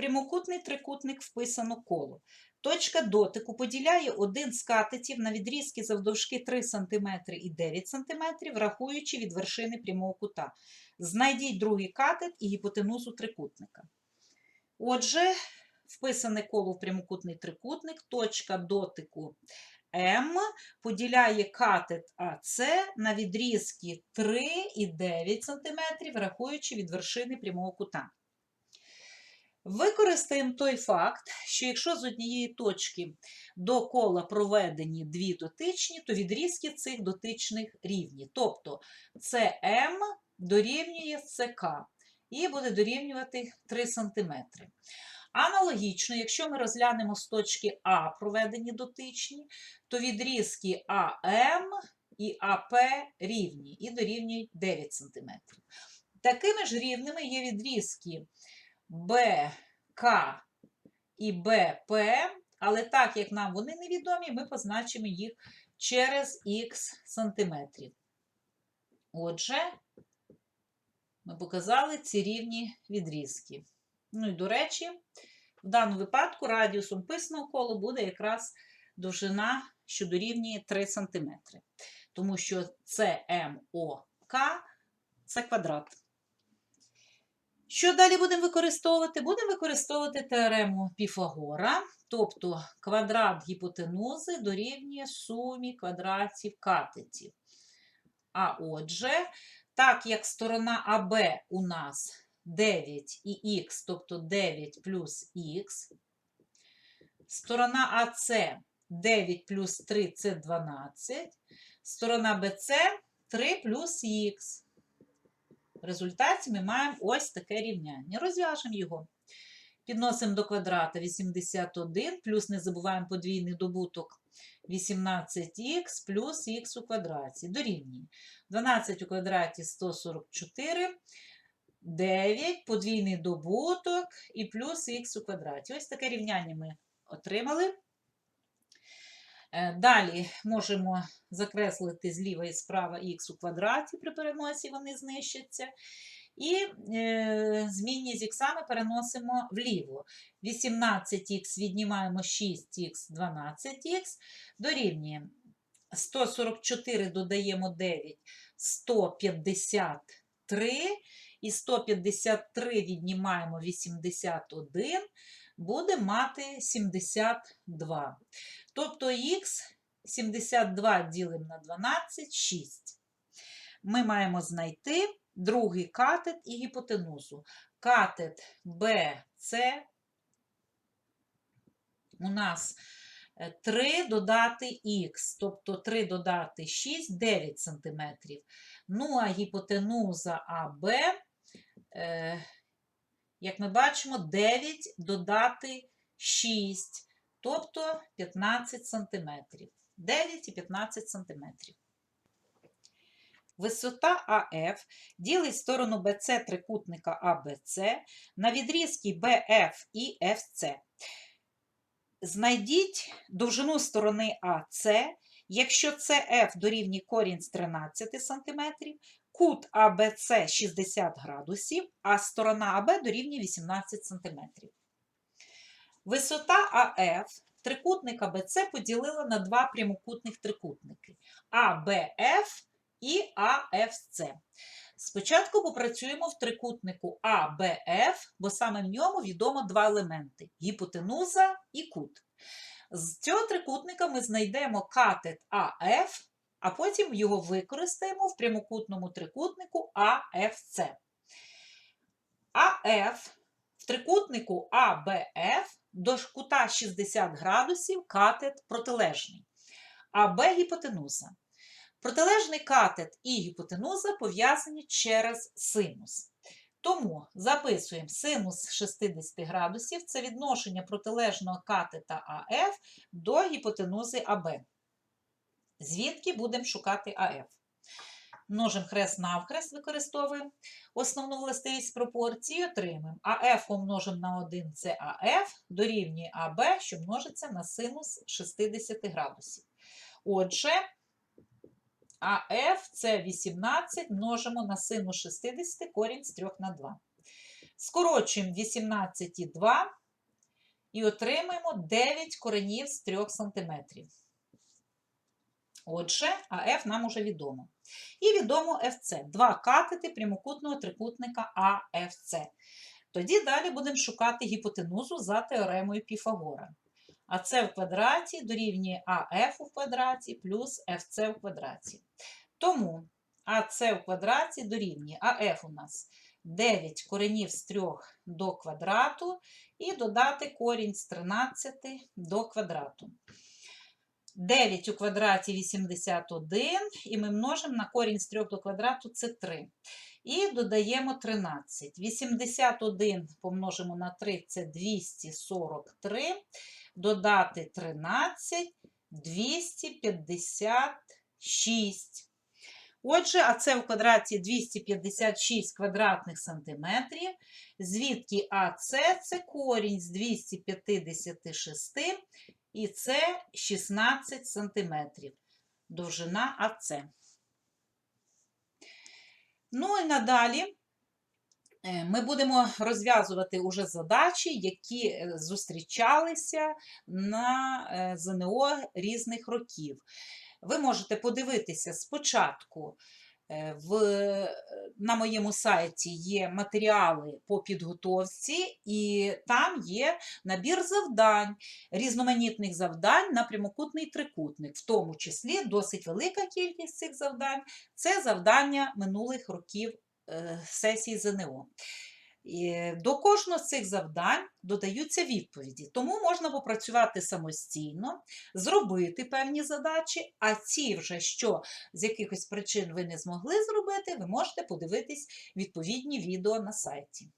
прямокутний трикутник вписано коло. Точка дотику поділяє один з катетів на відрізки завдовжки 3 см і 9 см, рахуючи від вершини прямого кута. Знайдіть другий катет і гіпотенузу трикутника. Отже, вписане коло в прямокутний трикутник, точка дотику М поділяє катет АС на відрізки 3 і 9 см, рахуючи від вершини прямого кута. Використаємо той факт, що якщо з однієї точки до кола проведені дві дотичні, то відрізки цих дотичних рівні. Тобто СМ дорівнює СК і буде дорівнювати 3 см. Аналогічно, якщо ми розглянемо з точки А проведені дотичні, то відрізки АМ і АП рівні і дорівнюють 9 см. Такими ж рівними є відрізки БК і БП, але так як нам вони невідомі, ми позначимо їх через х сантиметрів. Отже, ми показали ці рівні відрізки. Ну і до речі, в даному випадку радіусом писаного кола буде якраз довжина, що дорівнює 3 см. Тому що ЦМОК це квадрат. Що далі будемо використовувати? Будемо використовувати теорему Піфагора, тобто квадрат гіпотенузи дорівнює сумі квадратів катетів. А отже, так як сторона АБ у нас 9 і х, тобто 9 плюс х, сторона АС 9 плюс 3 це 12, сторона БЦ 3 плюс х. В результаті ми маємо ось таке рівняння. Розв'яжемо його. Підносимо до квадрата 81, плюс не забуваємо подвійний добуток 18х плюс х у квадраті. Дорівнює. 12 у квадраті 144, 9, подвійний добуток і плюс х у квадраті. Ось таке рівняння ми отримали. Е, Далі можемо закреслити зліва і справа х у квадраті при переносі, вони знищаться. І е, змінні з іксами переносимо вліво. 18х віднімаємо 6х, 12х, дорівнює 144 додаємо 9, 153, і 153 віднімаємо 81, буде мати 72. Тобто х 72 ділимо на 12, 6. Ми маємо знайти другий катет і гіпотенузу. Катет BC у нас 3 додати х, тобто 3 додати 6, 9 см. Ну, а гіпотенуза АБ, е, як ми бачимо, 9 додати 6 тобто 15 см. 9 і 15 см. Висота АФ ділить сторону BC трикутника ABC на відрізки BF і FC. Знайдіть довжину сторони АС, якщо CF дорівнює корінь з 13 см, кут АБЦ 60 градусів, а сторона АБ дорівнює 18 см. Висота АФ трикутника БЦ поділила на два прямокутних трикутники АБФ і АФЦ. Спочатку попрацюємо в трикутнику АБФ, бо саме в ньому відомо два елементи гіпотенуза і кут. З цього трикутника ми знайдемо катет АФ, а потім його використаємо в прямокутному трикутнику АФЦ. АФ в трикутнику АБФ до кута 60 градусів катет протилежний, а Б гіпотенуза. Протилежний катет і гіпотенуза пов'язані через синус. Тому записуємо синус 60 градусів це відношення протилежного катета АФ до гіпотенузи АБ. Звідки будемо шукати АФ? Множимо хрест навхрест, використовуємо основну властивість пропорції, отримаємо АФ помножимо на 1 це АФ, дорівнює АБ, що множиться на синус 60 градусів. Отже, АФ це 18 множимо на синус 60 корінь з 3 на 2. Скорочуємо 18,2 і отримаємо 9 коренів з 3 см. Отже, АФ нам уже відомо. І відомо FC. Два катети прямокутного трикутника АФЦ. Тоді далі будемо шукати гіпотенузу за теоремою Піфагора. АЦ в квадраті дорівнює АФ у квадраті плюс ФЦ в квадраті. Тому АЦ в квадраті дорівнює АФ у нас 9 коренів з 3 до квадрату і додати корінь з 13 до квадрату. 9 у квадраті 81, і ми множимо на корінь з 3 до квадрату це 3. І додаємо 13. 81 помножимо на 3 це 243. Додати 13 256. Отже, а це в квадраті 256 квадратних сантиметрів. Звідки АЦ це корінь з 256 і це 16 сантиметрів. Довжина АЦ. Ну і надалі е, ми будемо розв'язувати уже задачі, які е, зустрічалися на е, ЗНО різних років. Ви можете подивитися спочатку. Е, В, на моєму сайті є матеріали по підготовці, і там є набір завдань, різноманітних завдань на прямокутний трикутник, в тому числі досить велика кількість цих завдань це завдання минулих років е, сесії ЗНО. І До кожного з цих завдань додаються відповіді, тому можна попрацювати самостійно, зробити певні задачі, а ці вже, що з якихось причин ви не змогли зробити, ви можете подивитись відповідні відео на сайті.